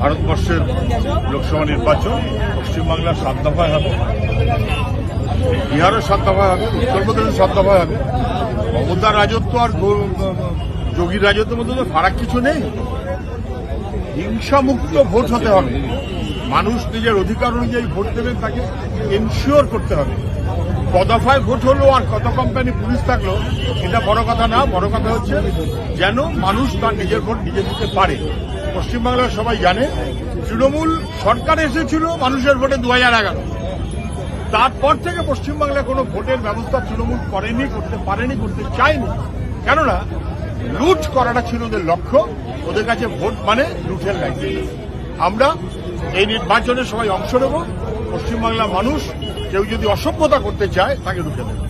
ভারতবর্ষের লোকসভা নির্বাচন পশ্চিমবাংলার সাত দফায় হবে। বিহারের সাত দফায় হবে, উত্তরপ্রদেশের সাত দফায় হবে। মমতার রাজত্ব আর যোগীর রাজত্বের মধ্যে তো ফারাক কিছু নেই। হিংসামুক্ত ভোট হতে হবে। মানুষ নিজের অধিকার অনুযায়ী ভোট দেবেন তাকে এনশিওর করতে হবে। কদফায় ভোট হলো আর কত কোম্পানি পুলিশ থাকল, এটা বড় কথা না, বড় কথা হচ্ছে যেন মানুষ তার নিজের ভোট নিজে দিতে পারে। পশ্চিমবাংলার সবাই জানে, তৃণমূল সরকার এসেছিল মানুষের ভোটে দু হাজার এগারো। তারপর থেকে পশ্চিমবাংলায় কোনো ভোটের ব্যবস্থা তৃণমূল করেনি, করতে পারেনি, করতে চায়নি। কেননা, লুট করাটা ছিল ওদের লক্ষ্য, ওদের কাছে ভোট মানে লুটের লাইন আমরা এই নির্বাচনে সবাই অংশ নেব, পশ্চিমবাংলার মানুষ কেউ যদি অসভ্যতা করতে চায়, তাকে রুখে দেবে।